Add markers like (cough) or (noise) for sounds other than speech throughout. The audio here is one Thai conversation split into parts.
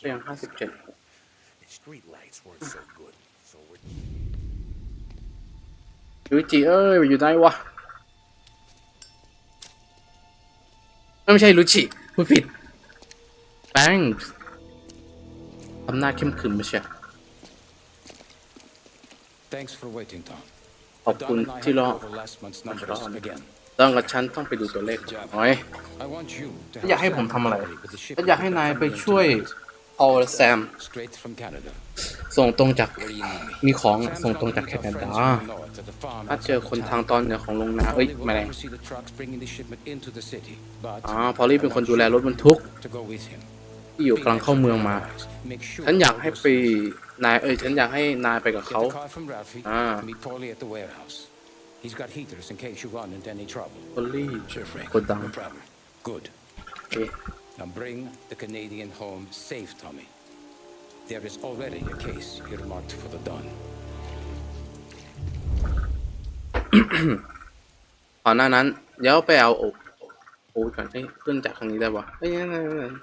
ก็ยังห้าสิบเจ็ด The street lights weren't so good, so we're ยูจิเอ้ยอยู่ไหนวะไม่ใช่ลูจิพูดผิดแป้งทำหน้าเข้มขรึมไม่ใช่ Thanks for waiting, Tom. ขอบคุณ Don and I ที่ have รอ over last month's numbers again. ต้องกับฉันต้องไปดูตัวเลขโอ้ย I want you to อยากให้ help ผมทำอะไร Sam with the ship ก็อยากให้นายไปช่วย พอลแซม straight from Canada. ส่งตรงจาก Where do you need me? มีของ Sam's ส่งตรง gone จาก to แค meet นา some ดา friends from the north at the farm ถ้า outside เจอ the คน town. ทางตอนเหนือของโรงนาเอ้ย Polly will แมลง oversee the trucks bringing the shipment into the city, but อ๋อพอลี่เป็นคนดูแลรถบรรทุก to go with him. ที่อยู่กำลังเข้าเมืองมา Make sure ฉันอยากให้ he ไป goes นายเอ้ยฉันอยากให้นายไปกับ Get เขา the car from Ralphie. Ah. Meet Paulie at the warehouse. He's got heaters in case you run into any trouble. พอลี่ Sure, Frank. กดดัง No problem. Good. โอเค Now bring the Canadian home safe, Tommy. There is already a case earmarked for the Don. ก่อนหน้านั้นเดี๋ยวไปเอาโอ้โอ้ก่อนให้ขึ้นจากทางนี้ได้ปะเอ้ยนั่นนั่นนั่น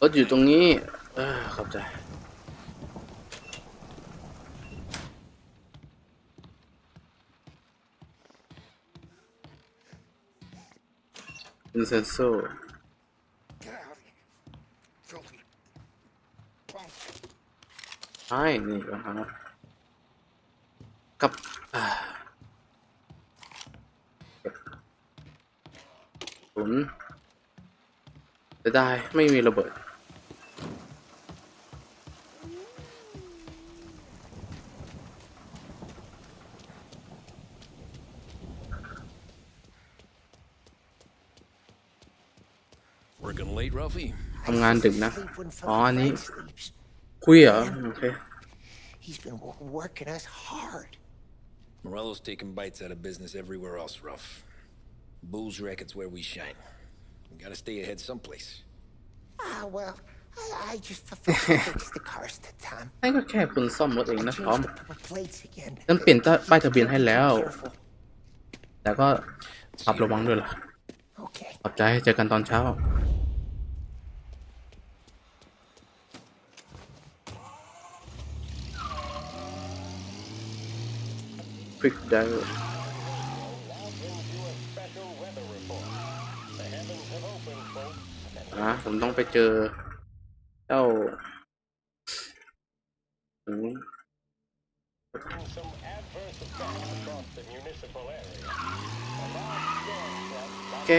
รถอยู่ตรงนี้ เออขอบใจ อินเซนโซ Get out of here. Filthy. Punk. ใช่นี่ก็หากับอ่าศูนย์จะได้ไม่มีระเบิด Working late, Ralphie? ทำงานดึกนะ Sleep when อ๋ออันนี้ Frank sleeps. คุยเหรอ โอเค He's been wo- working us hard. Morello's taking bites out of business everywhere else, Ruff. Bulls records where we shine. We gotta stay ahead someplace. Ah, well, I, I just forgot to fix the cars to time. นั่นก็แค่คุณซ่อมรถเอง I นะพร้อม changed the number plates again. ฉันเปลี่ยนป้ายทะเบียนให้แล้ว Careful. แต่ก็ขับระวังด้วยล่ะ Okay. ขอบใจเจอกันตอนเช้า ควิกไดร์อะผมต้องไปเจอ เจ้าอืมโอเค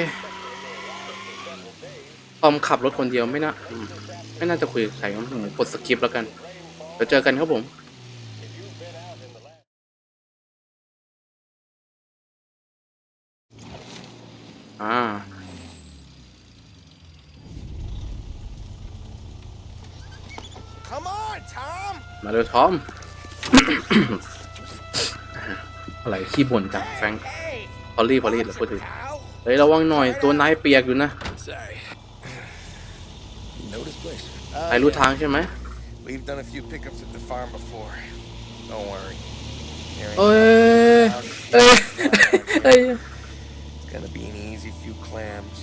พอมขับรถคนเดียวไม่น่า ไม่น่าจะคุยกับใครผมกดสกิปแล้วกัน เดี๋ยวเจอกันครับผม อ่า Come on, Tom! มาเร็วทอม อะไรขี้บ่นจังแฟรงค์พอลลี่พอลลี่เราพูดถึง Pal? เฮ้ยระวังหน่อยตัวนายเปียกอยู่นะ Sorry. You know this place? นายรู้ทางใช่ไหม We've done a few pickups at the farm before. Don't worry. Here เอ้ ain't ยเอ้ยเอ้ย It's gonna be an easy few clams.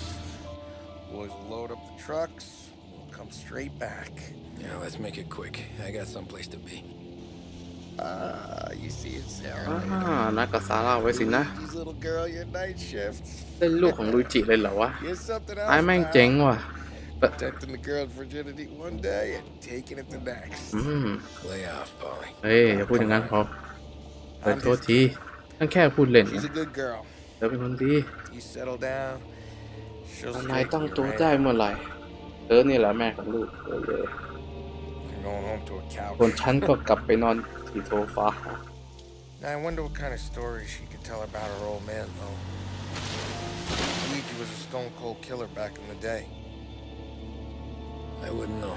Boys will load up the trucks. We'll come straight back. Yeah, let's make it quick. I got someplace to be. Ah, you see it, อ่า Sarah. นัดกับซาร่าไว้สินะ Luigi's little girl, your night shift. เล่นลูกของลุยจิเลยเหรอวะ Here's something นาย else. แม่ง pal. เจ๋งว่ะ Protecting the girl's virginity one day and taking it the next. อืม Lay off, Polly. เฮ้ยอย่าพูดอย่างนั้นพอเปิดโทษทีนั่นแค่พูดเล่น She's นะ a good girl. เธอเป็นคนดี You settle down. She'll นาย straighten ตั้ง you ตัว right ได้ out. เมื่อไหร่เธอนี่แหละแม่ของลูกเออเลย You're going home to a couch. ส่วนฉันก็กลับไปนอนที่โซฟา Now, I wonder what kind of stories she could tell about her old man, though. Luigi was a stone cold killer back in the day. I wouldn't know.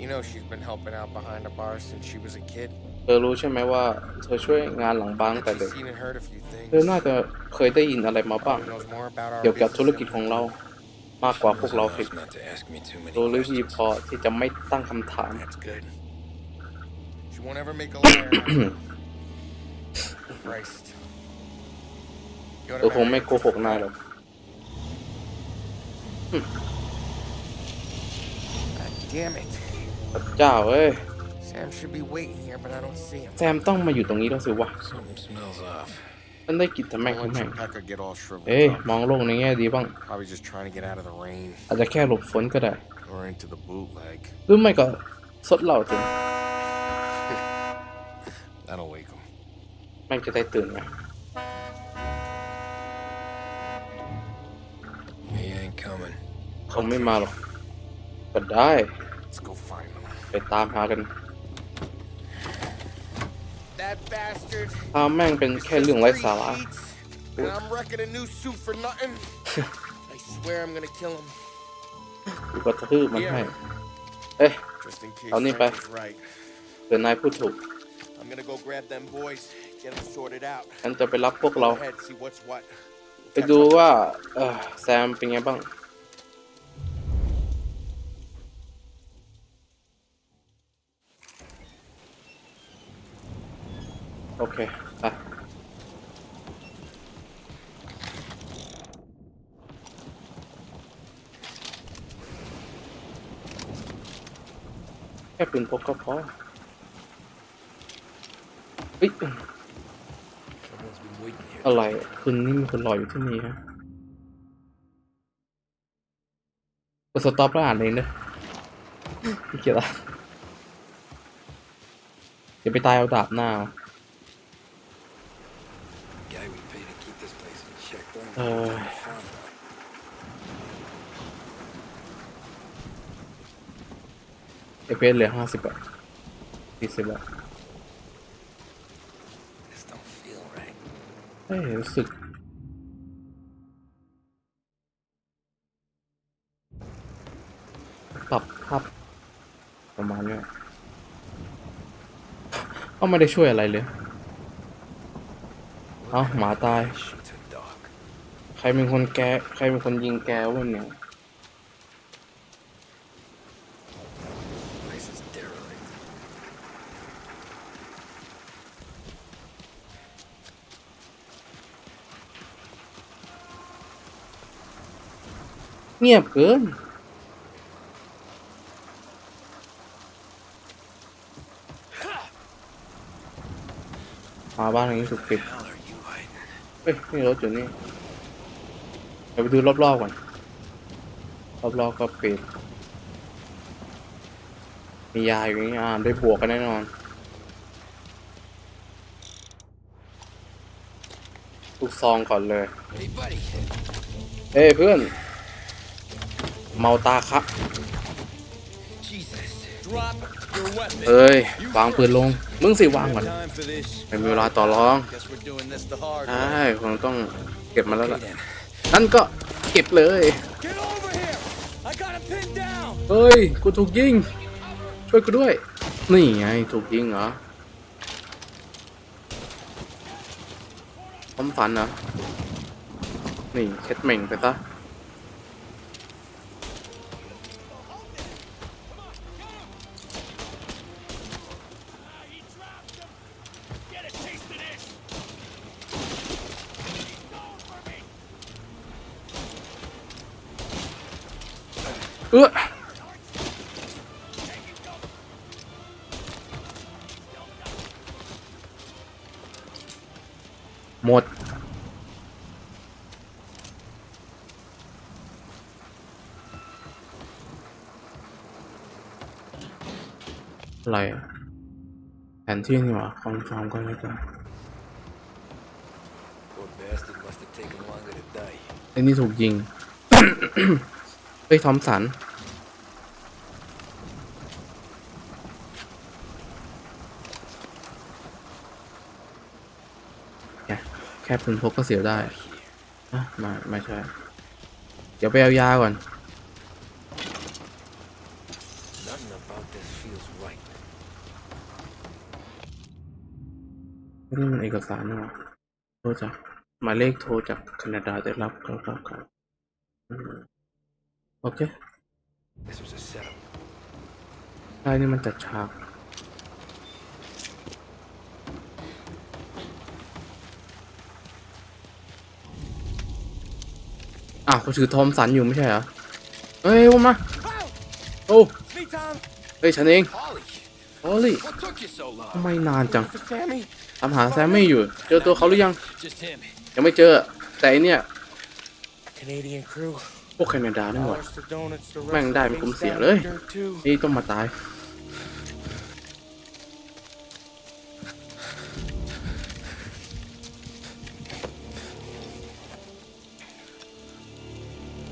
You know she's been helping out behind the bar since she was a kid. เธอรู้ใช่ไหมว่าเธอช่วยงานหลังบ้านตั้งแต่ Bet เด็ก she's seen and heard a few เธอ things. น่าจะเคยได้ยินอะไรมาบ้าง Probably knows more about our เกี่ยวกับ business ธุรกิจของเรา มากกว่าพวกเรา Enough ผิด not to ask me too many รู้หรือดี questions. พอที่จะไม่ตั้งคำถาม That's good. She won't ever make a liar. out of you. Christ. You เออ wanna คง marry ไม่ her? โกหกนายหรอก God damn it. พระเจ้าเอ้ย Sam should be waiting here, but I don't see him. แซมต้องมาอยู่ตรงนี้แล้วสิวะ Something smells off. ฉันได้กลิ่นทำแม่ง Don't ทำแม่ง let Pekka get all shriveled เอ้ย up. มองโลกในแง่ดีบ้าง Probably just trying to get out of the rain อาจจะแค่หลบฝนก็ได้ or into the bootleg. หรือไม่ก็สดเหล่าถึง That'll wake him. แม่งจะได้ตื่นไง He ain't coming. คงไม่มาหรอก ก็ได้ Let's go find him. ไปตามหากัน That bastard. ถ้าแม่งเป็นแค่เรื่องไร้สาระ And I'm wrecking a new suit for nothing. I swear I'm gonna kill him. กูก็ทืบมันให้ เอ้ย Just in case I'll need Frank back. was right. เดี๋ยวนายพูดถูก I'm gonna go grab them boys, get them sorted out. ฉันจะไปรับพวกเรา Go ahead, see what's what. ไปดูว่า เออแซมเป็นไงบ้าง โอเคไปแค่ปืนพกก็พอเฮ้ยอะไรคืนนี้มีคนรออยู่ที่นี่ฮะกดสต็อปแล้วอ่านเองเนอะไม่เกียวละเดี๋ยวไปตายเอาดาบหน้า Guy we pay to keep this place in check. Don't Uh. found out. เอเพสเหลือห้าสิบอะสี่สิบอะ This don't feel right. เฮ้ยรู้สึก ปรับภาพประมาณเนี้ยก็ไม่ได้ช่วยอะไรเลย เอ้าหมาตาย ใครเป็นคนแกใครเป็นคนยิงแกวะเนี่ยเงียบเกินมาบ้านอย่างนี้ถูกปิด เฮ้ยนี่รถอยู่นี่เดี๋ยวไปดูรอบๆก่อนรอบๆก็ปิดมียาอยู่นี่อ่าได้บวกกันแน่นอนลูกซองก่อนเลยเอ้ยเพื่อน เมาตาครับเอ้ยวางปืนลง มึงสิวางก่อน Time for this. ไม่มีเวลาต่อรอง Guess we're doing this the hard ใช่คงต้องเก็บมาแล้ว way ล่ะ then. นั่นก็เก็บเลย Get over here! I got him pinned down! เฮ้ยกูถูกยิงช่วยกูด้วย นี่ไงถูกยิงเหรอความฝันเหรอนี่เช็ดเหม่งไปซะ เออหมด อะไรอะแผนที่นี่หว่าคอนฟาร์มก็ไม่ได้ Poor bastard must have taken longer to die. ไอ้นี่ถูกยิง เฮ้ย ทอมสันแค่แค่ปืนพกก็เสียได้อะไม่ไม่ใช่ เดี๋ยวไปเอายาก่อน นี่มันเอกสารนี่หว่าโทรจากหมายเลขโทรจากแคนาดาได้รับครับครับครับ โอเค This was a setup. ใช่นี่มันจัดฉากอ้าวเขาถือทอมสันอยู่ไม่ใช่เหรอ เฮ้ยว่ามาโอ้ Me, Tom. เฮ้ยฉันเอง Holly, โอ้ลี่ what took you so long? ทำไมนานจัง For Sammy. ตามหาแซมมี่อยู่ เจอตัวเขาหรือยัง Just him. ยังไม่เจอ แต่ไอเนี่ย Canadian crew. พ วกแคนาดานี่หว่า Dollars to donuts to แม่ง rest ได้ of เป็นกลุ่ม things เสีย down เลย in dirt, too. นี่ต้องมาตาย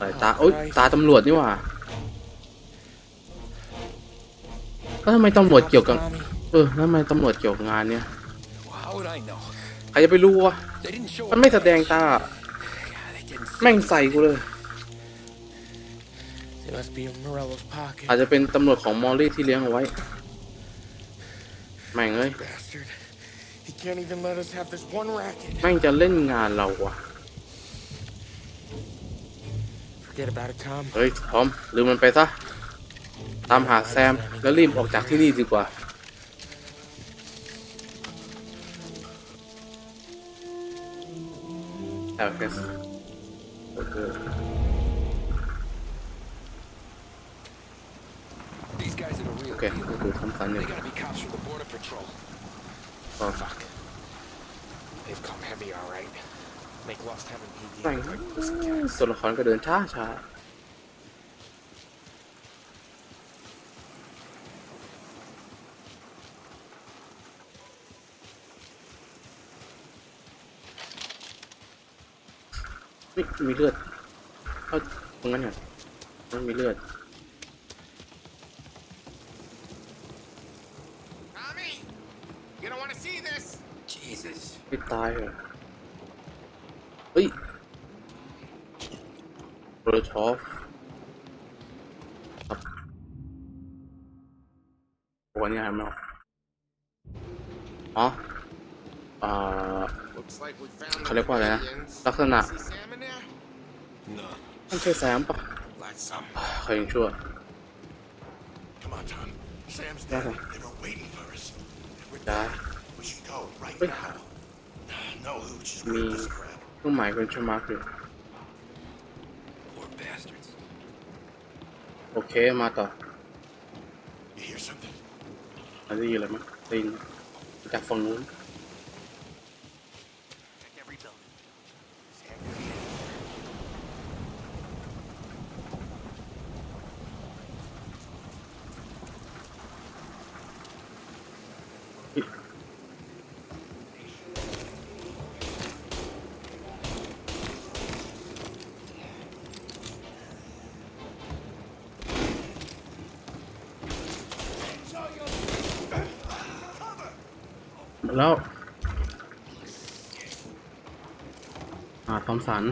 สายตาโอ๊ยตาตำรวจนี่หว่าแล้วทำไมตำรวจเกี่ยวกับ Tommy. เออแล้วทำไมตำรวจเกี่ยวกับงานเนี่ย Well, how would I know? ใครจะไปรู้วะ They didn't show มันไม่ up. แสดงตา God, they didn't see แม่งใส่กูเลย It must be in Morello's pocket. อาจจะเป็นตำรวจของมอลลี่ที่เลี้ยงเอาไว้ แม่งเอ้ย Bastard. He can't even let us have this one racket. แม่งจะเล่นงานเราวะ Forget about it, Tom. เฮ้ยพร้อมลืมมันไปซะ ตามหาแซมแล้วรีบออกจากที่นี่ดีกว่า โอเคโอเค These guys are the โอ real เค deal. ดูทำสันอยู่ They gotta be cops from the border patrol. อ๋อ They've come heavy, all right. Make Lost Heaven PD. แม่งตัวละครก็เดินช้าช้านี่มีเลือด เอาตรงนั้นเนี่ยมันมีเลือด Tommy, you don't want to see this. Jesus. ไม่ตายเหรอ เฮ้ยโรชอฟครับวันนี้หายไม่ออกอ๋ออ่า Looks like we found เขาเรียกว่าอะไรนะ Canadians. ลักษณะ See Sam in there? No. มันใช่แซมปะ Like some. ใครยังชั่ว Come on, Tom. Sam's Yeah. dead. They were waiting for us. We're ได้ We should go right Wait. now. No hooch is Me. worth this crap. เครื่องหมายคนชมาร์กอยู่ Poor bastards. โอเค มาต่อ You hear something? มาได้ยินอะไรมั้ยได้ยินจากฝั่งนู้น Every building. หมด แล้ว อ่าทอมสัน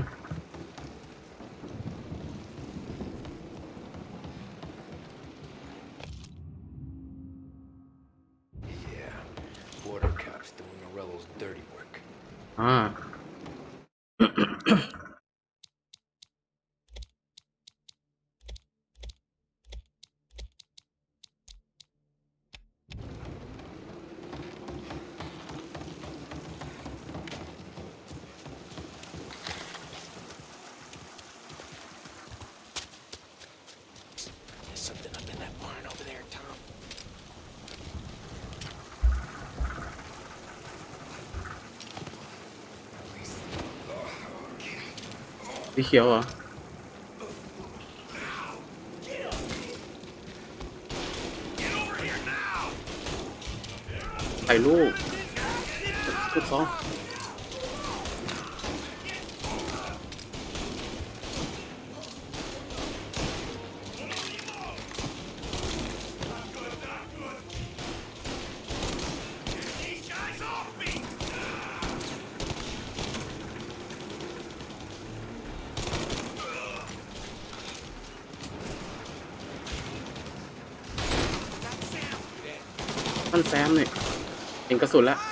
Yeah. Border cops doing Morello's dirty work. อ่า There's something up in that barn over there, Tom. สีเขียวเหรอถ่ายรูปลูกซองมันแซมเนี่ย เ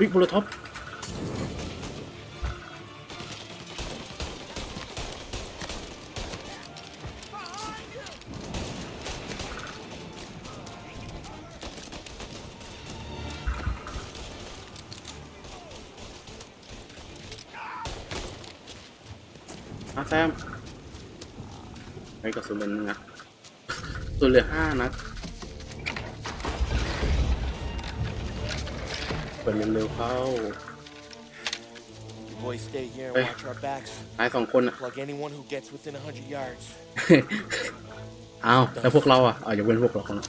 วิกโมโลท็อป ปิดเร็วๆเข้า You boys stay here and Hey. watch our backs. นายสองคนอ่ะ Plug anyone who gets within 100 yards. (laughs) อ้าวแล้วพวกเราอ่ะอ๋ออย่าเว้นพวกเราคนละ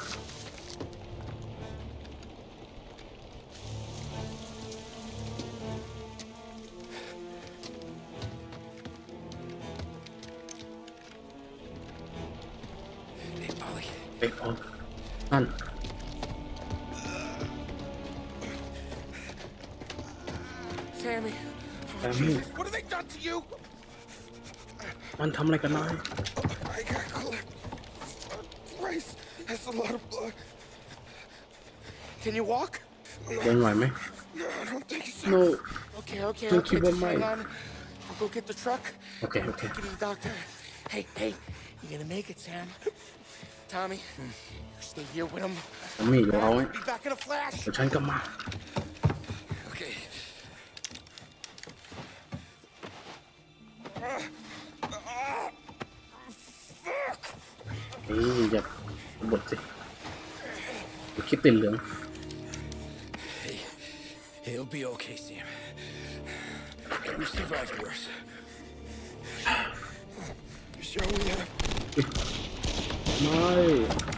of blood. Can you walk? เดินไหวไหม No, I don't think so. no Okay, okay, Don't okay. keep on just hang mine. on. I'll go get the truck. Okay, okay. Take it to the doctor. Hey, hey, you're gonna make it, Sam. Tommy, you stay here with him. แซมมี่อยู่เอาไว้ Be back in a flash. เดี๋ยวฉันก็ นี่อย่าบดสิอย่าคิดติดเหลือง He'll be okay, Sam. We survived worse. You sure we have? ไ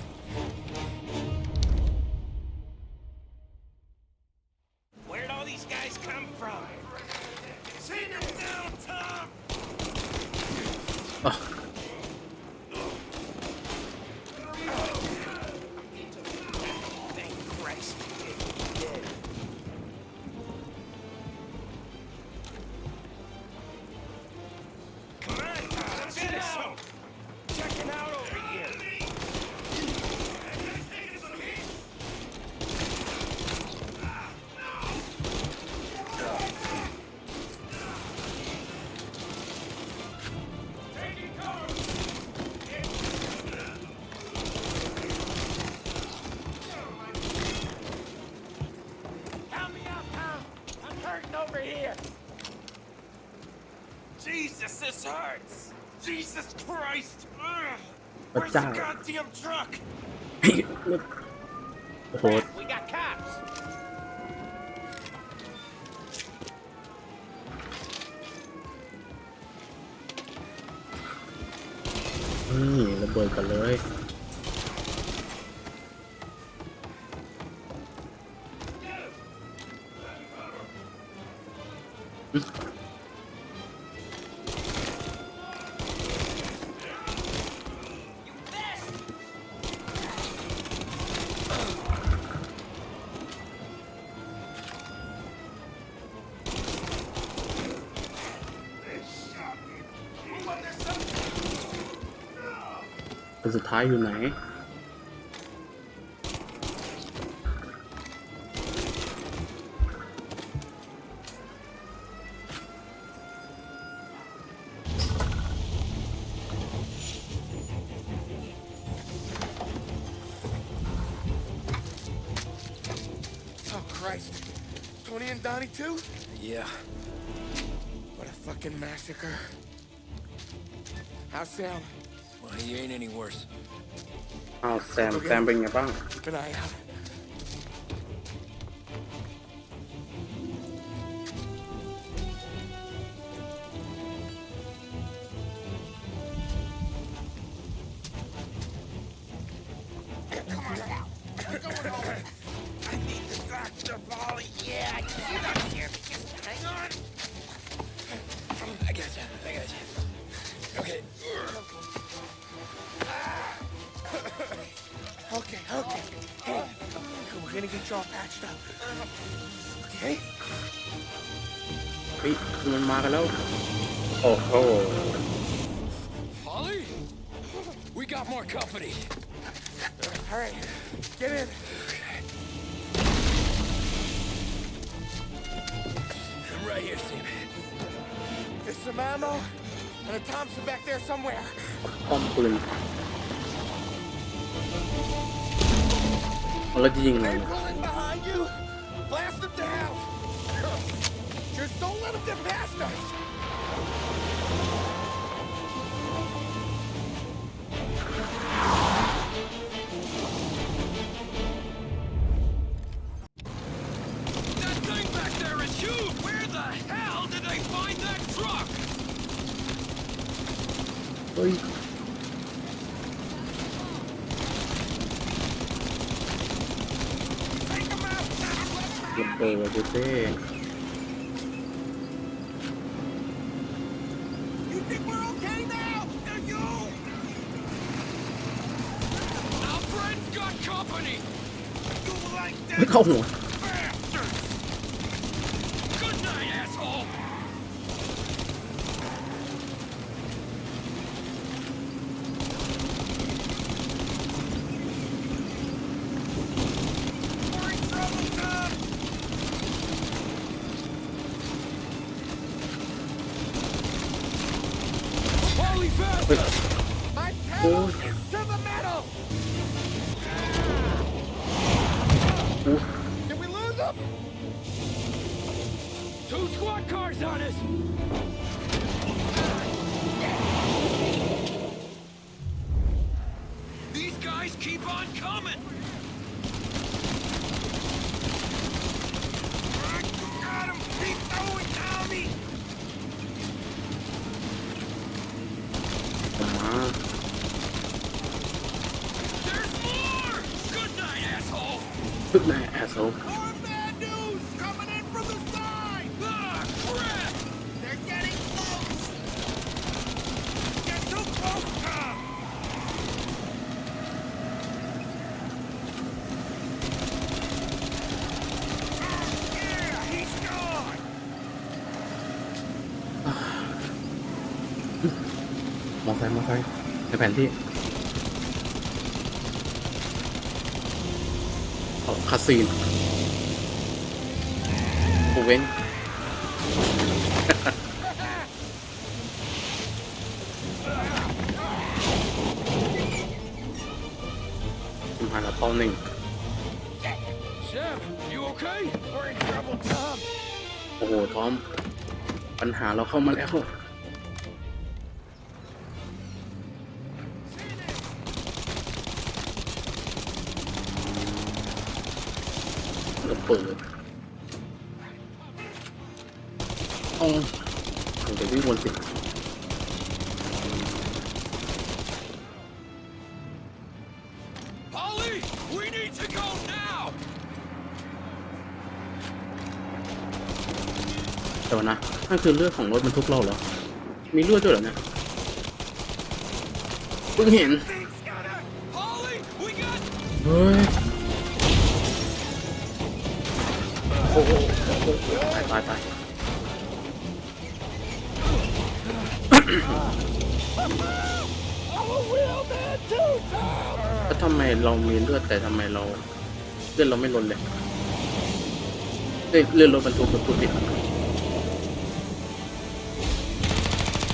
Where's the What's that? goddamn truck? เฮ้ยโอ้โห We got cops. นี่ระเบิดกันเลย คนสุดท้ายอยู่ไหน Oh Christ. Tony and Donnie too? Yeah. What a fucking massacre. How's Sam? Well, he ain't any worse. อ้าวแซมแซ get you all patched up. Okay? เฮ้ยมันมากันแล้ว โอ้โห Polly? We got more company. All right, get in. right here, Sam. There's some ammo and a Thompson back there somewhere. ป้อมปืนแล้วจะยิงไง They Just don't let them get past us. That thing back there is huge! Where the hell did they find that truck? เฮ้ย Take them out. Let 'em ระเบิดเต้ You think we're okay now? Do you? Our friend's got company! You like ไม่ Two squad cars on us! These guys keep on coming! Got going, uh-huh. There's more! Good night, asshole! Good night, asshole. ไซค์มองไซค์ในแผนที่เอาคาซีนโอเว้นคุณผ่านแล้วเป้าหนึ่ง Sam, you okay? We're in trouble, Tom. โอ้โห ทอม ปัญหาเราเข้ามาแล้ว เดี๋ยวนะนั่นคือเลือดของรถบรรทุกเราเหรอ มีเลือดด้วยเหรอเนี่ยเพิ่งเห็น เฮ้ย โอ้โหตายตายตายแล้วทำไมเรามีเลือดแต่ทำไมเราเลือดเราไม่ลดเลยเลือดรถบรรทุกกับผู้ติด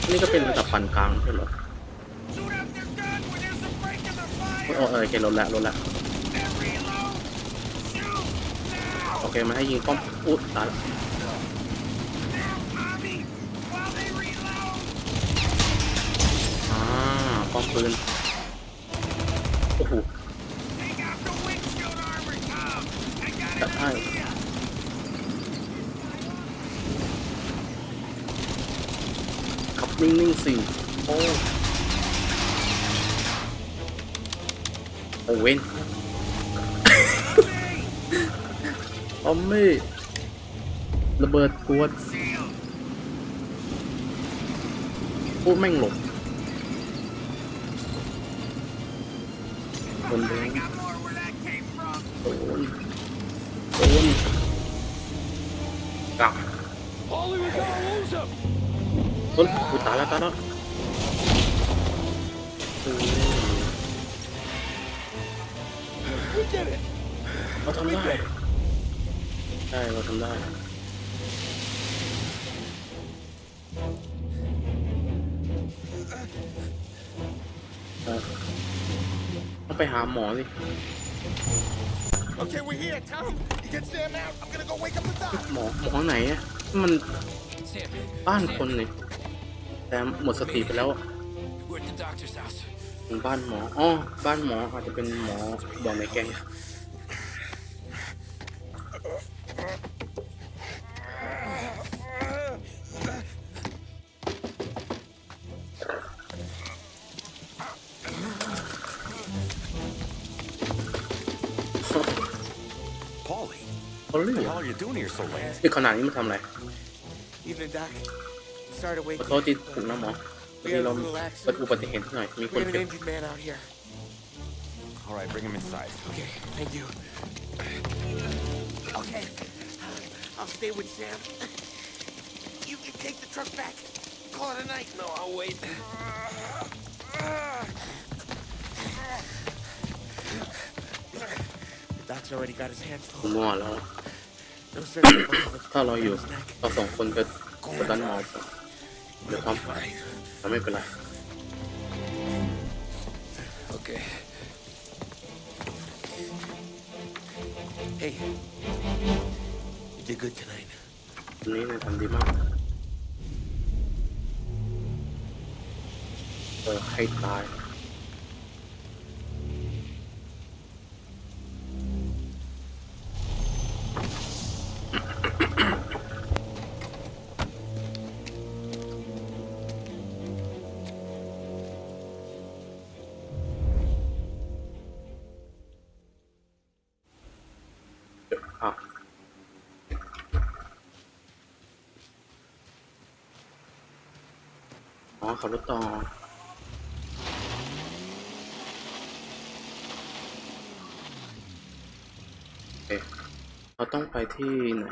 นี่ก็เป็นระดับปานกลางใช่หรอโอ้เออเกลดละลดละโอเคมันให้ยิงป้อมอุ๊ดตายอ่าป้อมปืน โอ้โห Take out the windshield armor, Tom. I got That's an right. idea. ขับนิ่งๆ สิโอ้โอเว้นทอมมี่ระเบิดกวด Seal. พูดแม่งหลบ แล้วตายแล้วโอ้ย We did it. เราทำได้ใช่เราทำได้เออต้องไปหาหมอสิ Okay, we're here. Tom, you get Sam out. I'm gonna go wake up the doc. หมอหมอไหนอะมัน Sam, บ้านคนนี่ แต่หมดสติไปแล้วอะ we're at the doctor's house. เป็นบ้านหมออ๋อบ้านหมออาจจะเป็นหมอบอกในแกง Paulie, เขาเลื what อ the hell are you doing here so late? ที่ขนาดนี้มันทำอะไร Evening, Doc. Sorry to ข wake อ you. โทษที่ปลุกนะหมอพอดีเราเกิดอุบัติเหตุนิดหน่อย มีค We น have เจ็ an บ injured man out here. All right, bring him inside. Okay, thank you. Okay, I'll stay with Sam. You can take the truck back. Call it a night. No, I'll wait. The doc's already got his hands ผม full. มั่วแล้ว No surgery. both of us ถ้าเราอยู่ his neck. เราสองคนก็กดดันหมอไป เดี๋ยวความเราไม่เป็นไร Okay. Hey, you did good tonight. วันนี้นายทำดีมาก เออให้ตาย อ๋อขับรถต่อโอเคเราต้องไปที่ไหน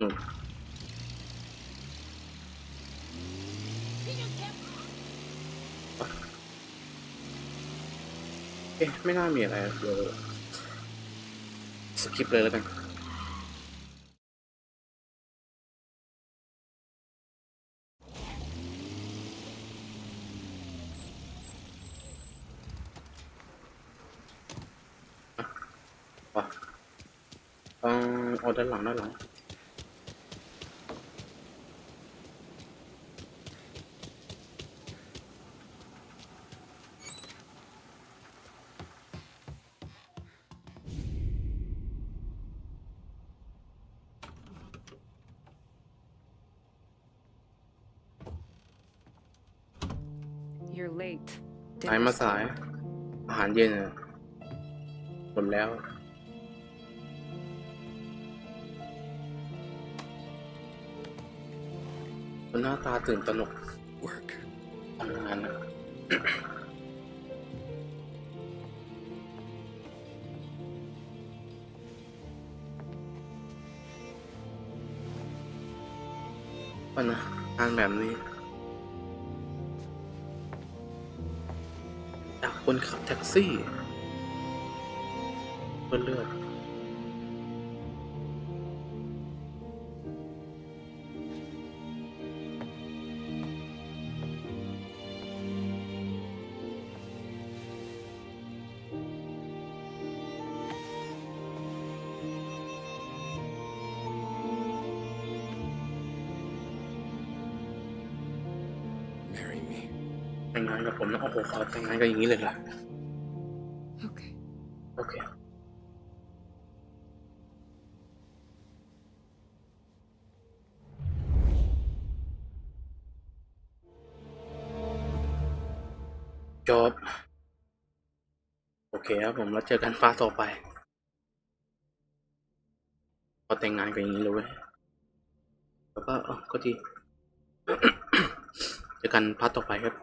นู่นเอ๊ะไม่น่ามีอะไรเดี๋ยวสกิปเลยแล้วกัน ว่ะต้องเอา ด้านหลังด้านหลัง You're late. สายมาสาย อาหารเย็นหมดแล้ว หน้าตาตื่นตระหนก Work. ทำงานนะปัญหางานแบบนี้จากคนขับแท็กซี่เพื่อเลือด ผมนะโอ้โหขอแต่งงานกันอย่างนี้เลยเหรอ Okay. โอเค จบ โอเคครับผมแล้วเจอกันพาร์ทต่อไปพอแต่งงานกันอย่างนี้เลยเว้ยแล้วก็เออก็ดีเจอกันพาร์ทต่อไปครับ